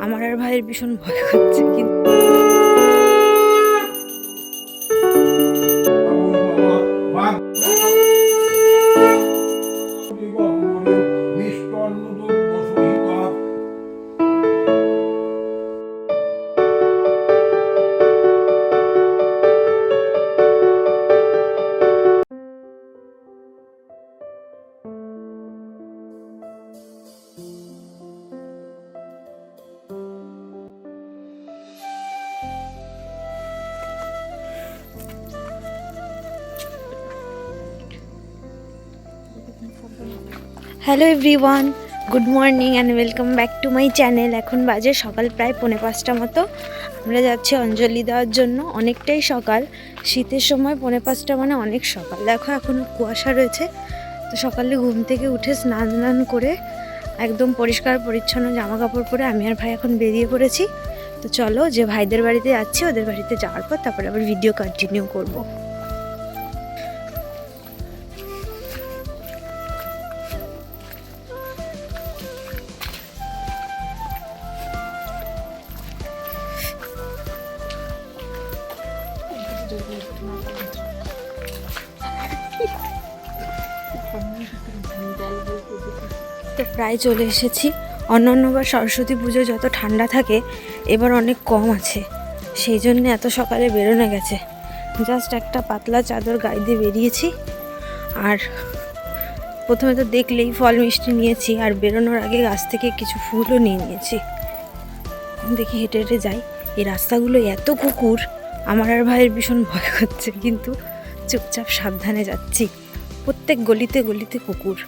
আমার আর ভাইয়ের ভীষণ ভয় হচ্ছে কিন্তু hello everyone, good morning and welcome back to my channel এখন বাজে সকাল প্রায় পৌনে পাঁচটা মতো। আমরা যাচ্ছি অঞ্জলি দেওয়ার জন্য। অনেকটাই সকাল। শীতের সময় পৌনে পাঁচটা মানে অনেক সকাল। দেখো এখনও কুয়াশা রয়েছে। তো সকালে ঘুম থেকে উঠে স্নান স্নান করে একদম পরিষ্কার পরিচ্ছন্ন জামা কাপড় পরে আমি আর ভাই এখন বেরিয়ে পড়েছি। তো চলো যে ভাইদের বাড়িতে যাচ্ছি, ওদের বাড়িতে যাওয়ার পর তারপরে আবার ভিডিও কন্টিনিউ করব। তো প্রায় চলে এসেছি। অন্যান্যবার সরস্বতী পুজো যত ঠান্ডা থাকে, এবার অনেক কম আছে। সেই জন্য এত সকালে বেরোনো গেছে। জাস্ট একটা পাতলা চাদর গায়ে দিয়ে বেরিয়েছি। আর প্রথমে তো দেখলেই ফল মিষ্টি নিয়েছি, আর বেরোনোর আগে গাছ থেকে কিছু ফুলও নিয়ে নিয়েছি। দেখি হেঁটে হেঁটে যাই। এই রাস্তাগুলো এত কুকুর, আমার আর ভাইয়ের ভীষণ ভয় হচ্ছে, কিন্তু চুপচাপ সাবধানে যাচ্ছি। প্রত্যেক গলিতে গলিতে কুকুর।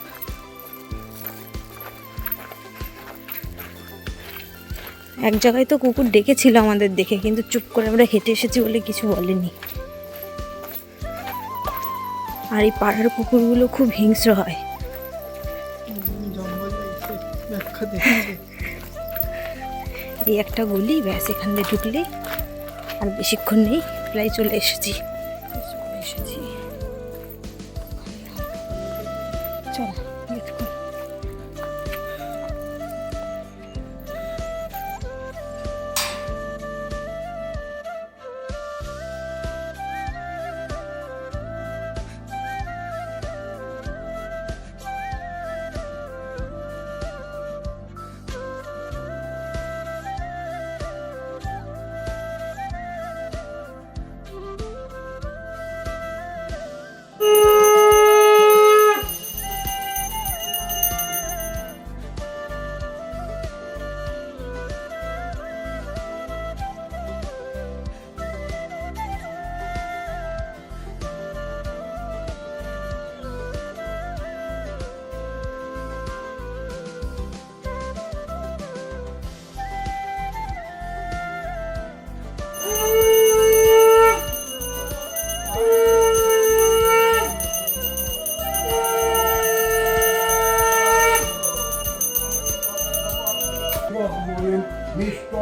এক জায়গায় তো কুকুর ডেকেছিল আমাদের দেখে, কিন্তু চুপ করে আমরা হেঁটে এসেছি বলে কিছু বলেনি। আর এই পাড়ার কুকুরগুলো খুব হিংস্র হয়। এই একটা গলি, ব্যাস, এখান দিয়ে ঢুকলে। আর বেশিক্ষণ নেই, প্রায় চলে এসেছি। চলে এসেছি চল wait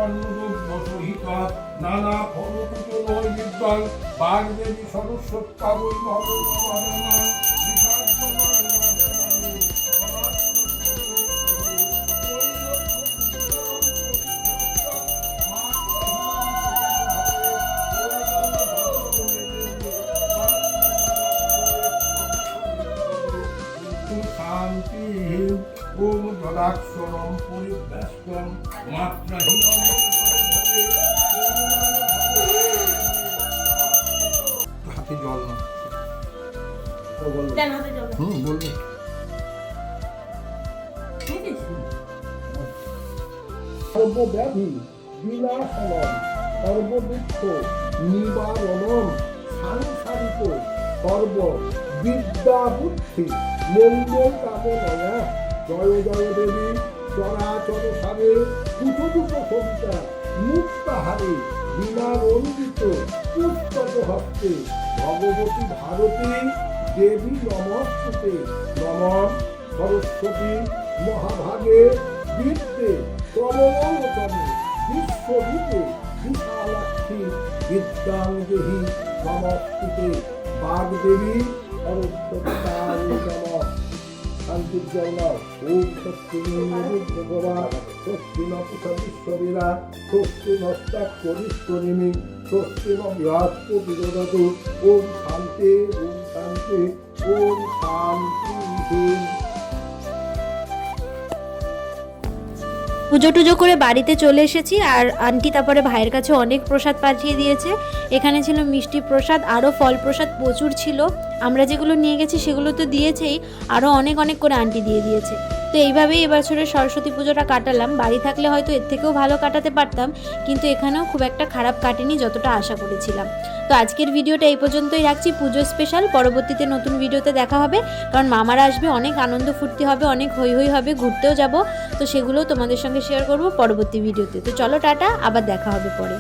মিষ্টান্নদসহিতা নানা ফলকুত বিদ্যাং বাগদেবী সরস্বত্যাবৈ ভগবানা ওম জলাক্ষরম পরিব্যাস্তম মাত্রাহীনম হাতে জল না। হুম বলবে। সর্বব্যাধি বিনাশনম সর্বদুঃখ নিবারণম সাংসারিক সর্ব বিদ্যা বুদ্ধি মঙ্গল কামনয়া জয় জয় দেবী চরাচর সারে কুটুকুট কবিতা, মুক্তাহারে বিনা রঞ্জিত পুস্তক হস্তে, ভগবতী ভারতী, দেবী নমস্তে নম সরস্বতী মহাভাগে, বিদ্যে, প্রবলতমে, বিশ্বরূপে, বিশালাক্ষী, বিদ্যাঙ্গেহি, নমস্তুতে, বাগদেবী সরস্বতী নম শান্তি বিদ্যুৎ জল নাও ওম স্বস্তি ভগবান স্বস্তি ন পুষা বিশ্ববীরা স্বস্তি নষ্টা করিষ্ঠনিমি স্বস্তি ন বৃহস্পতি বিরোধতু ওম পুজো টুজো করে বাড়িতে চলে এসেছি আর আন্টি তারপরে ভাইয়ের কাছে অনেক প্রসাদ পাঠিয়ে দিয়েছে। এখানে ছিল মিষ্টি প্রসাদ আরও ফল প্রসাদ প্রচুর ছিল। আমরা যেগুলো নিয়ে গেছি সেগুলো তো দিয়েছেই আরও অনেক অনেক করে আন্টি দিয়ে দিয়েছে। তো এইভাবেই এবছরের সরস্বতী পুজোটা কাটালাম। বাড়ি থাকলে হয়তো এর থেকেও ভালো কাটাতে পারতাম, কিন্তু এখানেও খুব একটা খারাপ কাটেনি যতটা আশা করেছিলাম। তো আজকের ভিডিওটা এই পর্যন্তই রাখছি। পুজো স্পেশাল পরবর্তীতে নতুন ভিডিওতে দেখা হবে। কারণ মামারা আসবে, অনেক আনন্দ ফুর্তি হবে, অনেক হই হই হবে, ঘুরতেও যাব। তো সেগুলোও তোমাদের সঙ্গে শেয়ার করব পরবর্তী ভিডিওতে। তো চলো টাটা, আবার দেখা হবে পরে।